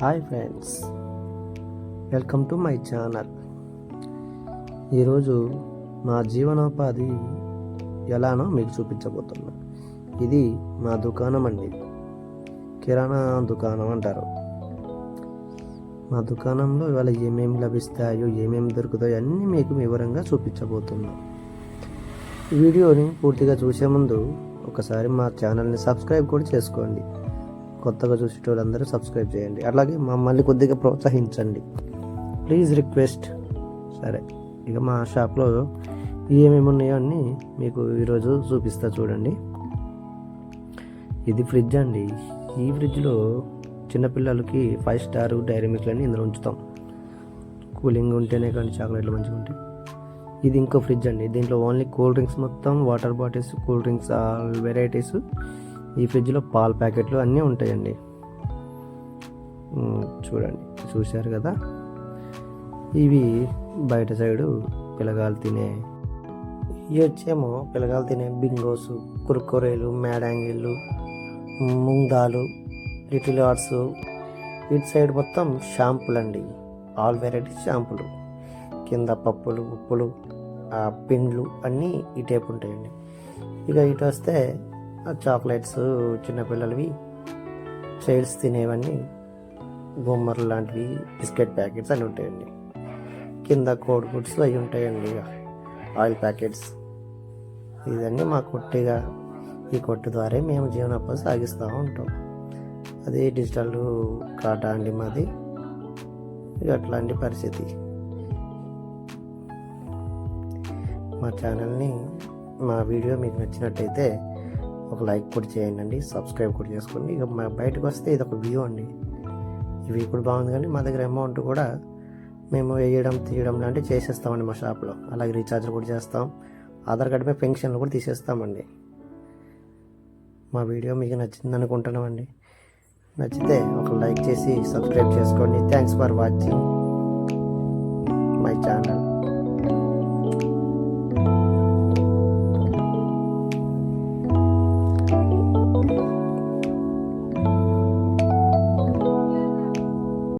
Hi friends. Welcome to my channel. ఈరోజు మా జీవనోపాధి ఎలానో మీకు చూపించబోతున్నా. ఇది మా దుకాణం అండి. కిరాణా దుకాణం అంటారు. మా దుకాణంలో ఇవాళ ఏమేమి లభిస్తాయో ఏమేమి దొరుకుతాయో అన్నీ మీకు వివరంగా చూపించబోతున్నా. వీడియోని పూర్తిగా చూసే ముందు ఒకసారి మా ఛానల్ని సబ్స్క్రైబ్ కూడా చేసుకోండి. కొత్తగా చూసేటోళ్ళందరూ సబ్స్క్రైబ్ చేయండి. అలాగే మమ్మల్ని కొద్దిగా ప్రోత్సహించండి. ప్లీజ్ రిక్వెస్ట్ సరే ఇక మా షాప్లో ఏమేమి ఉన్నాయో అన్నీ మీకు ఈరోజు చూపిస్తా చూడండి. ఇది ఫ్రిడ్జ్ అండి. ఈ ఫ్రిడ్జ్లో చిన్నపిల్లలకి ఫైవ్ స్టార్ డైరీ మిల్క్లని ఇందులో ఉంచుతాం. కూలింగ్ ఉంటేనే కానీ చాక్లెట్లు మంచిగా ఉంటాయి ఇది ఇంకో ఫ్రిడ్జ్ అండి. దీంట్లో ఓన్లీ కూల్ డ్రింక్స్ మొత్తం water bottles cool drinks all varieties ఈ ఫ్రిడ్జ్లో పాల ప్యాకెట్లు అన్నీ ఉంటాయండి. చూడండి చూశారు కదా? ఇవి బయట సైడు పిల్లగాలు తినే ఇవి వచ్చేమో పిల్లగాలు తినే బింగోస్ కుర్కొరేలు మేడాంగిళ్ళు ముంగాలు లిటిల్ ఆర్ట్స్ ఇటు సైడ్ మొత్తం షాంపులు అండి. ఆల్ వెరైటీస్ షాంపులు. కింద పప్పులు ఉప్పులు ఆ పిండ్లు అన్నీ ఈ టైప్ ఉంటాయండి. ఇక ఇటు వస్తే చాక్లెట్స్ చిన్నపిల్లలవి చైల్డ్స్ తినేవన్నీ బొమ్మలు లాంటివి బిస్కెట్ ప్యాకెట్స్ అన్నీ ఉంటాయండి. కింద కోడ్ గుడ్స్ అవి ఉంటాయండి ఇక. Oil packets. ఇదన్నీ మా కొట్టుగా ఈ కొట్టు ద్వారా మేము జీవనోపాధి సాగిస్తూ ఉంటాం. అది డిజిటల్ కాటా అండి మాది. అట్లాంటి పరిస్థితి. మా ఛానల్ని మా వీడియో మీకు నచ్చినట్టయితే ఒక లైక్ కూడా చేయండి సబ్స్క్రైబ్ కూడా చేసుకోండి. ఇక మా బయటకు వస్తే ఇది ఒక వ్యూ అండి. ఇవి కూడా బాగుంది కానీ మా దగ్గర అమౌంట్ కూడా మేము వేయడం తీయడం లాంటివి చేసేస్తామండి మా షాప్లో అలాగే రీఛార్జ్లు కూడా చేస్తాం. ఆధార్ కార్డు మీద పెన్షన్లు కూడా తీసేస్తామండి. మా వీడియో మీకు నచ్చింది అనుకుంటున్నామండి. నచ్చితే ఒక లైక్ చేసి సబ్స్క్రైబ్ చేసుకోండి. Thanks for watching my channel